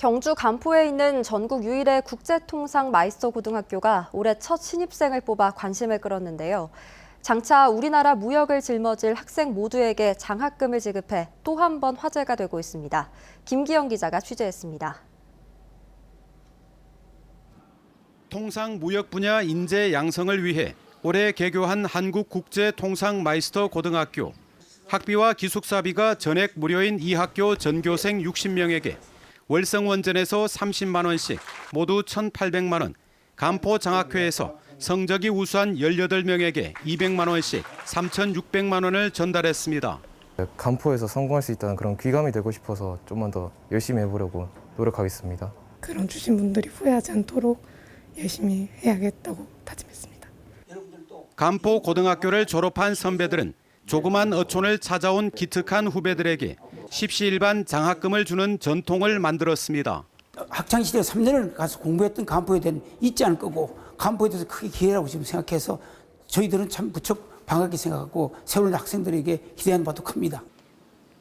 경주 간포에 있는 전국 유일의 국제통상 마이스터 고등학교가 올해 첫 신입생을 뽑아 관심을 끌었는데요. 장차 우리나라 무역을 짊어질 학생 모두에게 장학금을 지급해 또 한 번 화제가 되고 있습니다. 김기영 기자가 취재했습니다. 통상 무역 분야 인재 양성을 위해 올해 개교한 한국국제통상 마이스터 고등학교. 학비와 기숙사비가 전액 무료인 이 학교 전교생 60명에게 월성원전에서 30만 원씩 모두 1,800만 원, 간포 장학회에서 성적이 우수한 18명에게 200만 원씩 3,600만 원을 전달했습니다. 간포에서 성공할 수 있다는 그런 귀감이 되고 싶어서 좀만 더 열심히 해보려고 노력하겠습니다. 그런 주신 분들이 후회하지 않도록 열심히 해야겠다고 다짐했습니다. 간포 고등학교를 졸업한 선배들은 조그만 어촌을 찾아온 기특한 후배들에게 십시일반 장학금을 주는 전통을 만들었습니다. 학창 시절 3년을 가서 공부했던 간포에 대한 잊지 않을 거고 간포에 대해서 크게 기회라고 지금 생각해서 저희들은 참 무척 반갑게 생각하고 세월 학생들에게 기대하는 바도 큽니다.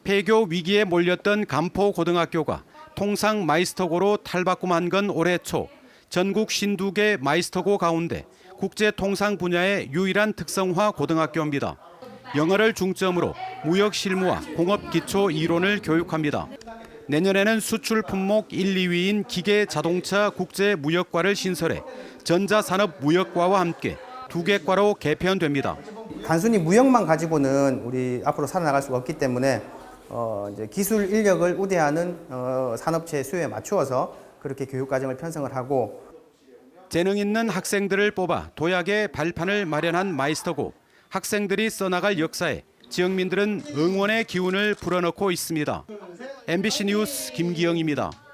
폐교 위기에 몰렸던 간포 고등학교가 통상 마이스터고로 탈바꿈한 건 올해 초 전국 신두개 마이스터고 가운데 국제 통상 분야의 유일한 특성화 고등학교입니다. 영어를 중점으로 무역 실무와 공업 기초 이론을 교육합니다. 내년에는 수출 품목 1, 2위인 기계 자동차 국제 무역과를 신설해 전자산업 무역과와 함께 두 개 과로 개편됩니다. 단순히 무역만 가지고는 우리 앞으로 살아나갈 수가 없기 때문에 어, 이제 기술 인력을 우대하는 어, 산업체 수요에 맞추어서 그렇게 교육 과정을 편성을 하고 재능 있는 학생들을 뽑아 도약의 발판을 마련한 마이스터고 학생들이 써나갈 역사에 지역민들은 응원의 기운을 불어넣고 있습니다. MBC 뉴스 김기영입니다.